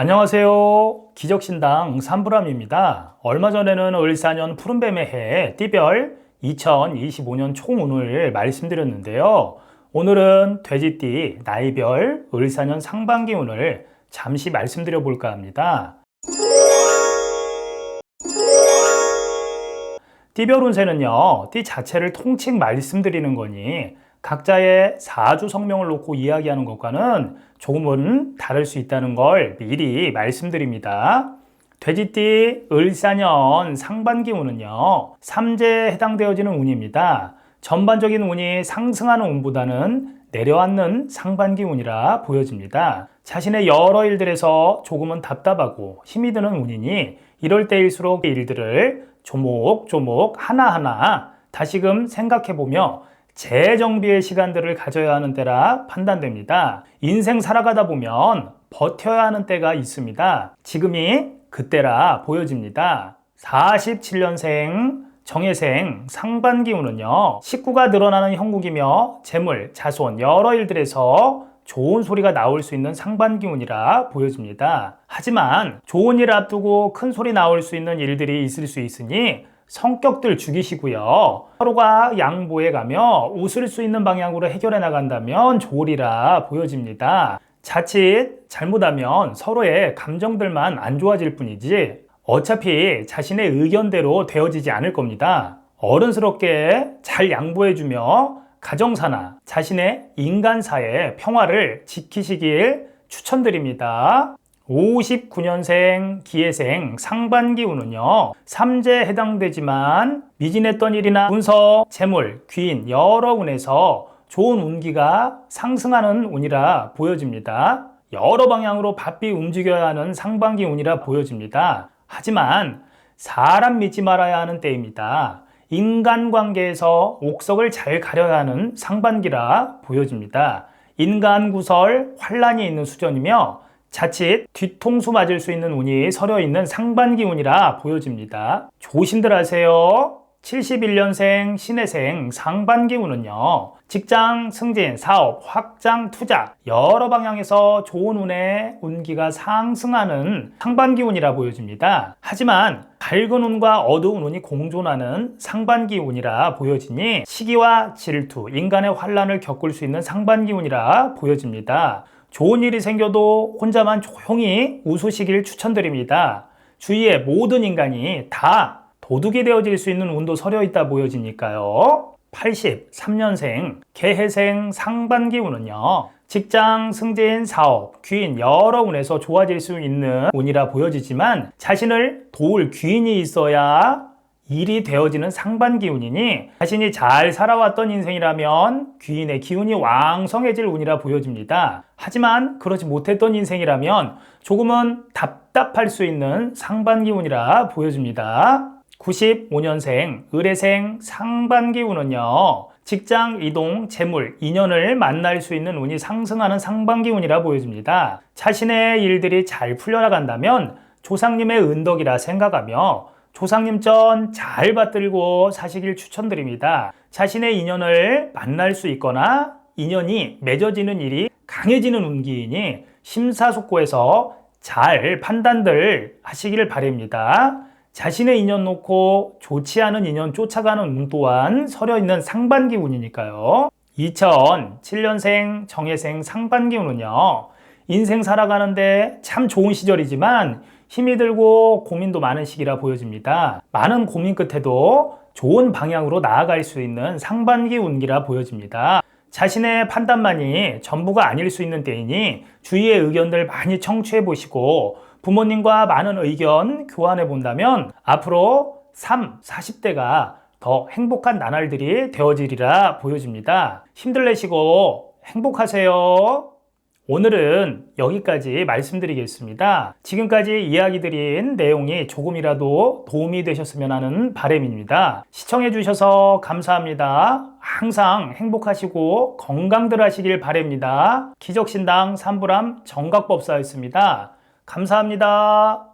안녕하세요. 기적신당 삼부람입니다. 얼마 전에는 을사년 푸른뱀의 해 띠별 2025년 총운을 말씀드렸는데요. 오늘은 돼지띠 나이별 을사년 상반기 운을 잠시 말씀드려 볼까 합니다. 띠별 운세는요, 띠 자체를 통칭 말씀드리는 거니 각자의 사주 성명을 놓고 이야기하는 것과는 조금은 다를 수 있다는 걸 미리 말씀드립니다. 돼지띠 을사년 상반기 운은요, 삼재에 해당되어지는 운입니다. 전반적인 운이 상승하는 운보다는 내려앉는 상반기 운이라 보여집니다. 자신의 여러 일들에서 조금은 답답하고 힘이 드는 운이니 이럴 때일수록 일들을 조목조목 하나하나 다시금 생각해보며 재정비의 시간들을 가져야 하는 때라 판단됩니다. 인생 살아가다 보면 버텨야 하는 때가 있습니다. 지금이 그때라 보여집니다. 47년생 정예생 상반기 운은요, 식구가 늘어나는 형국이며 재물, 자손, 여러 일들에서 좋은 소리가 나올 수 있는 상반기 운이라 보여집니다. 하지만 좋은 일 앞두고 큰 소리 나올 수 있는 일들이 있을 수 있으니 성격들 죽이시고요. 서로가 양보해 가며 웃을 수 있는 방향으로 해결해 나간다면 좋으리라 보여집니다. 자칫 잘못하면 서로의 감정들만 안 좋아질 뿐이지 어차피 자신의 의견대로 되어지지 않을 겁니다. 어른스럽게 잘 양보해주며 가정사나 자신의 인간사의 평화를 지키시길 추천드립니다. 59년생 기해생 상반기 운은요, 삼재에 해당되지만 미진했던 일이나 문서, 재물, 귀인 여러 운에서 좋은 운기가 상승하는 운이라 보여집니다. 여러 방향으로 바삐 움직여야 하는 상반기 운이라 보여집니다. 하지만 사람 믿지 말아야 하는 때입니다. 인간관계에서 옥석을 잘 가려야 하는 상반기라 보여집니다. 인간 구설, 환란이 있는 수준이며 자칫 뒤통수 맞을 수 있는 운이 서려 있는 상반기 운이라 보여집니다. 조심들 하세요. 71년생 신해생 상반기 운은요. 직장 승진, 사업, 확장, 투자 여러 방향에서 좋은 운의 운기가 상승하는 상반기 운이라 보여집니다. 하지만 밝은 운과 어두운 운이 공존하는 상반기 운이라 보여지니 시기와 질투, 인간의 환란을 겪을 수 있는 상반기 운이라 보여집니다. 좋은 일이 생겨도 혼자만 조용히 웃으시길 추천드립니다. 주위의 모든 인간이 다 도둑이 되어질 수 있는 운도 서려 있다 보여지니까요. 83년생 개해생 상반기 운은요. 직장, 승진, 사업, 귀인 여러 운에서 좋아질 수 있는 운이라 보여지지만 자신을 도울 귀인이 있어야 일이 되어지는 상반 기 운이니 자신이 잘 살아왔던 인생이라면 귀인의 기운이 왕성해질 운이라 보여집니다. 하지만 그러지 못했던 인생이라면 조금은 답답할 수 있는 상반 기 운이라 보여집니다. 95년생 의뢰생 상반기 운은요. 직장 이동, 재물, 인연을 만날 수 있는 운이 상승하는 상반기 운이라 보여집니다. 자신의 일들이 잘 풀려나간다면 조상님의 은덕이라 생각하며 조상님 전 잘 받들고 사시길 추천드립니다. 자신의 인연을 만날 수 있거나 인연이 맺어지는 일이 강해지는 운기이니 심사숙고해서 잘 판단들 하시기를 바랍니다. 자신의 인연 놓고 좋지 않은 인연 쫓아가는 운 또한 서려 있는 상반기 운이니까요. 2007년생 정예생 상반기 운은요. 인생 살아가는데 참 좋은 시절이지만 힘이 들고 고민도 많은 시기라 보여집니다. 많은 고민 끝에도 좋은 방향으로 나아갈 수 있는 상반기 운기라 보여집니다. 자신의 판단만이 전부가 아닐 수 있는 때이니 주위의 의견들 많이 청취해 보시고 부모님과 많은 의견 교환해 본다면 앞으로 3, 40대가 더 행복한 나날들이 되어지리라 보여집니다. 힘들 내시고 행복하세요. 오늘은 여기까지 말씀드리겠습니다. 지금까지 이야기 드린 내용이 조금이라도 도움이 되셨으면 하는 바람입니다. 시청해 주셔서 감사합니다. 항상 행복하시고 건강들 하시길 바랍니다. 기적신당 삼부람 정각법사였습니다. 감사합니다.